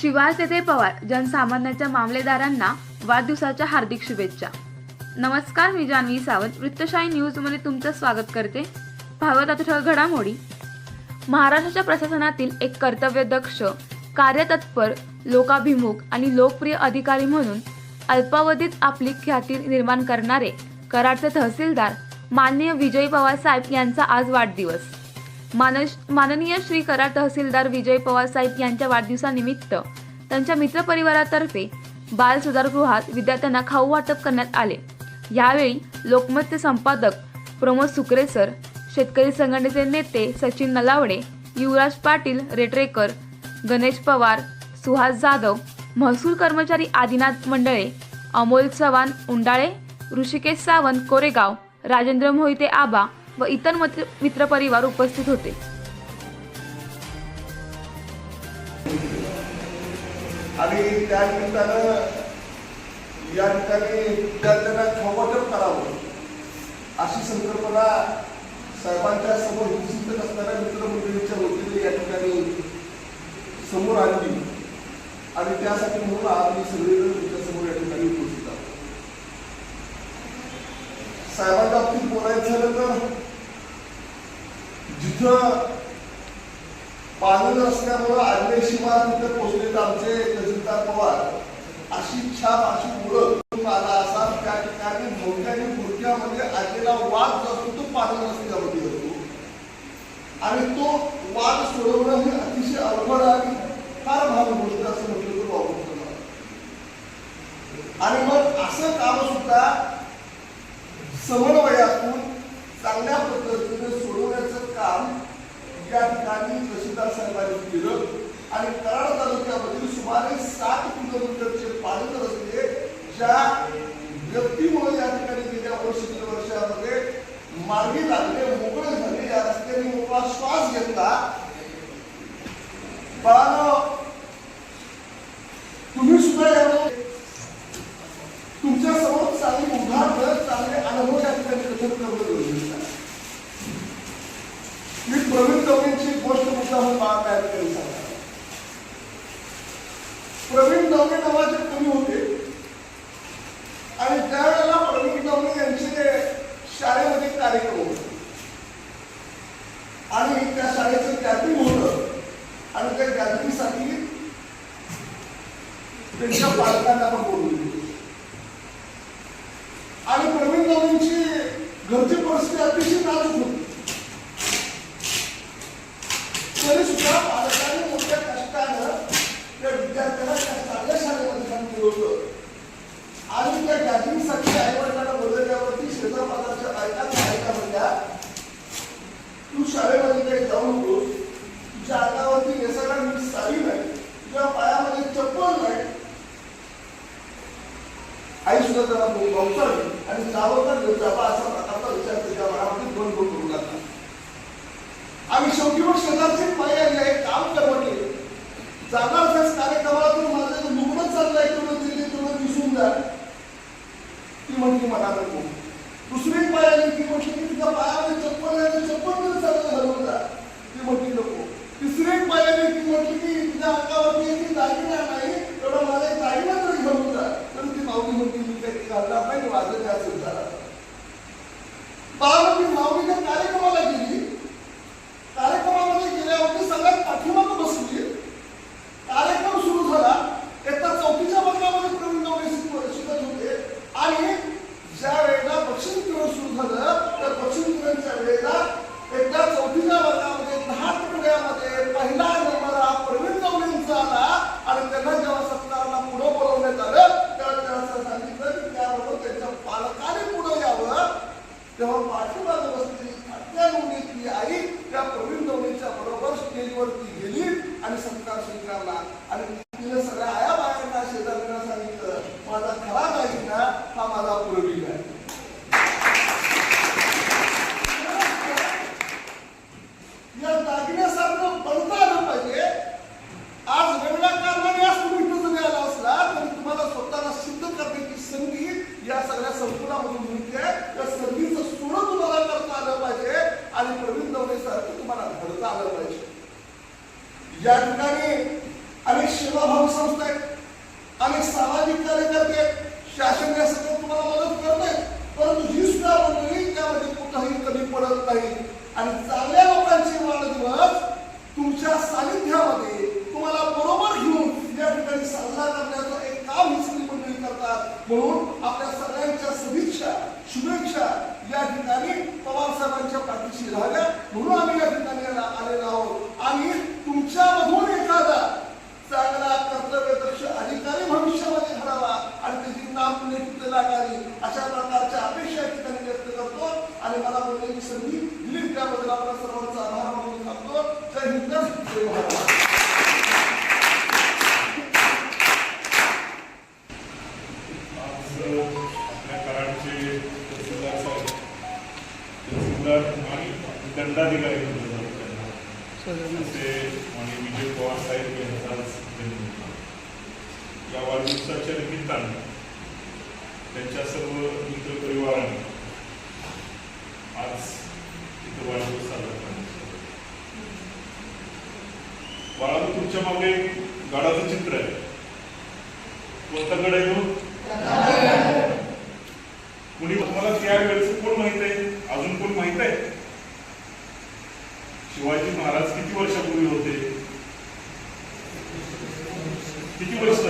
शिवाय तेथे पवार जनसामान्याच्या मामलेदारांना वाढदिवसाच्या हार्दिक शुभेच्छा. नमस्कार मी जान्हवी सावंत. वृत्तशाही न्यूजमध्ये तुमचं स्वागत करते. भागवत आता घडामोडी. महाराष्ट्राच्या प्रशासनातील एक कर्तव्यदक्ष कार्यतत्पर लोकाभिमुख आणि लोकप्रिय अधिकारी म्हणून अल्पावधीत आपली ख्याती निर्माण करणारे कराडचे तहसीलदार माननीय विजय पवार साहेब यांचा आज वाढदिवस. माननीय श्री कराड तहसीलदार विजय पवार साहेब यांच्या वाढदिवसानिमित्त त्यांच्या मित्रपरिवारातर्फे बाल सुधारगृहात विद्यार्थ्यांना खाऊ वाटप करण्यात आले. यावेळी लोकमतचे संपादक प्रमोद सुकरे सर शेतकरी संघटनेचे नेते सचिन नलावडे युवराज पाटील रेटरेकर गणेश पवार सुहास जाधव महसूल कर्मचारी आदिनाथ मंडळे अमोल चव्हाण उंडाळे ऋषिकेश सावंत कोरेगाव राजेंद्र मोहिते आबा व इतर मित्र मित्रपरिवार उपस्थित होते. आणि त्या निमित्तानं या ठिकाणी विद्यार्थ्यांना खावाटप करावं अशी संकल्पना साहेबांच्या समोर उपस्थित असणाऱ्या मित्रमंडळींच्या वतीने या ठिकाणी समोर आणली. आणि त्यासाठी म्हणून आम्ही सगळेजण तुमच्या या ठिकाणी उपस्थित आहोत साहेबांच्या बाबतीत बोलायचं झालं तर जिथं पालन असल्यामुळं आग्नेशिवार तिथे पोचलेत आमचे तहसीलदार पवार. अशी छाप अशी ओळख आला असा त्या ठिकाणी मोठ्याने मोठ्यामध्ये म्हणजे आलेला वाद जो असतो तो पाणी रस्त्यामध्ये होतो. आणि तो वाद सोडवणं हे अतिशय अवघड आणि फार भाग गोष्ट असं म्हटलं तर वापरतो आणि मग असं काम सुद्धा समन्वयातून चांगल्या पद्धतीने सोडवण्याचं काम या ठिकाणी तहसीलदार साहेबांनी केलं. आणि कराड तालुक्यामधील सुमारे सात किलोमीटरचे पाणी रस्ते ज्या व्यक्तीमुळे या ठिकाणी गेल्या वर्षी वर्षामध्ये मार्गी लागले मोकळे झाले या रस्त्याने मोकळा श्वास घेतला. बाळानं तुम्ही सुद्धा यावेळी तुमच्यासमोर चांगली उदाहरणं चांगले अनुभव या ठिकाणी कथन करणं गरजेचं आहे मी प्रवीण दवणेची एक गोष्ट मुद्दा म्हणून मला त्या ठिकाणी सांगणार प्रवीण दवणे नावाचे कवी होते आणि त्यावेळेला प्रवीण दवणे यांचे शाळेमध्ये कार्यक्रम होते आणि त्या शाळेचं गॅदरिंग होतं आणि त्या गॅदरिंगसाठी त्यांच्या पालकांना पण बोलून होतं. आणि प्रवीण दवणेंची घरची परिस्थिती अतिशय नाजूक होती तरी सुद्धा पालकांनी मोठ्या कष्टानं त्या विद्यार्थ्याला त्या चांगल्या शाळेमध्ये काम केलं होतं आणि त्या गॅदरिंगसाठी आईवडिलांना बोलवल्यावरती शेजार बाजारच्या बायकांना ऐका म्हणल्या तू शाळेमध्ये काही जाऊ नको तुझ्या अंगावरती नेसायला नीट साडी नाही तुझ्या पायामध्ये चप्पल नाही आई सुद्धा त्याला बहुचारली आणि जावं तर जावा असा प्रकारचा विचार त्याच्या मनामध्ये दोन दोन करू लागला आम्ही शेवटी मग शेजारचे पाय आले काम कर म्हटले जागा असाच कार्यक्रमातून माझं दुखणं चाललंय तुम्ही दिल्ली तुम्ही दिसून जा ती म्हणली मला नको दुसरी एक पाय आली ती म्हटली की तिचा पायाने चप्पल आहे चप्पल तरी चाललं घालून जा. ती म्हटली नको. तिसरी एक पाय आली ती म्हटली की तिच्या अंगावरती एक दागिना नाही तेवढा माझा एक दागिना palavra final आत्या नवनीतली आई त्या प्रवीण नवनीच्या बरोबर स्टेजवरती गेली आणि संस्कार स्वीकारला आणि तिने सगळ्या आया बायांना शेजाऱ्यांना सांगितलं माझा खरा दागिना हा माझा पूर्वी आहे या दागिन्यासारखं बनता आलं पाहिजे आज वेगळ्या कारणाने आज तुम्ही इथं जरी आला असला तरी तुम्हाला स्वतःला सिद्ध करण्याची संधी या सगळ्या संकुलामधून मिळते त्या संधीचं सोडं तुम्हाला करता आलं पाहिजे आणि प्रवीण दवणे सारखं तुम्हाला घडता आलं पाहिजे या ठिकाणी अनेक सेवाभावी संस्था आहेत अनेक सामाजिक कार्यकर्ते आहेत शासन या सगळं तुम्हाला मदत करत आहे परंतु ही सुद्धा मंडळी त्यामध्ये कुठंही कमी पडत नाही आणि चांगल्या लोकांचे वाढदिवस तुमच्या सानिध्यामध्ये तुम्हाला बरोबर घेऊन या ठिकाणी साजरा करण्याचं एक काम ही सगळी मंडळी करतात म्हणून आपल्या सगळ्यांच्या सदिच्छा शुभेच्छा या ठिकाणी पवार साहेबांच्या पाठीशी राहाव्या म्हणून आम्ही या ठिकाणी आला- आलेलो आहोत आणि तुमच्यामधून एखादा चांगला कर्तव्यदक्ष अधिकारी भविष्यामध्ये घडावा आणि त्याची नाम नेतृत्व लागावी अशा प्रकारच्या अपेक्षा या ठिकाणी व्यक्त करतो. आणि मला बोलण्याची संधी दिली त्याबद्दल आपल्या सर्वांचा आभार मानून सांगतो. तर हिंद जय आणि दंडाधिकारी असे आणि विजय पवार साहेब यांचा या वाढदिवसाच्या निमित्तानं त्यांच्या सर्व मित्रपरिवाराने आज इथं वाढदिवस साजरा करण्यात बाळा तुमच्या मागे गाडाचं चित्र आहे. कोणता गड आहे तो? कुणी तुम्हाला त्यावेळेस कोण माहीत आहे? अजून कोण माहीत आहे? शिवाजी महाराज किती वर्षापूर्वी होते? किती वर्ष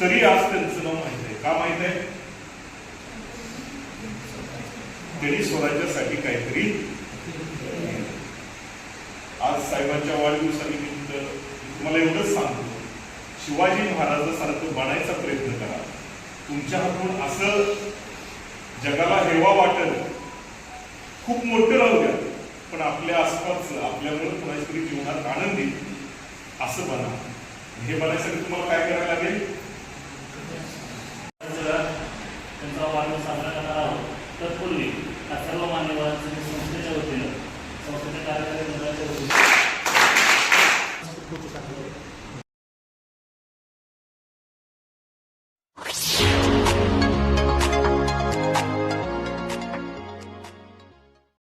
तरी आज त्यांचं नाव माहीत आहे? का माहीत आहे? त्यांनी स्वराज्यासाठी काहीतरी आज साहेबांच्या वाढदिवसानिमित्त तुम्हाला एवढंच सांगतो शिवाजी महाराजासारखं बनायचा प्रयत्न करा. तुमच्या हातून असं जगाला हेवा वाटेल. खूप मोठं राहू द्या पण आपल्या आसपासचं आपल्यामुळे कोणाच्या तरी जीवनात आनंद येईल असं बना. हे बनायसाठी तुम्हाला काय करायला लागेल? त्यांचा वाढदिवस साजरा करणार आहोत तत्पूर्वी सर्व मान्यवरांचे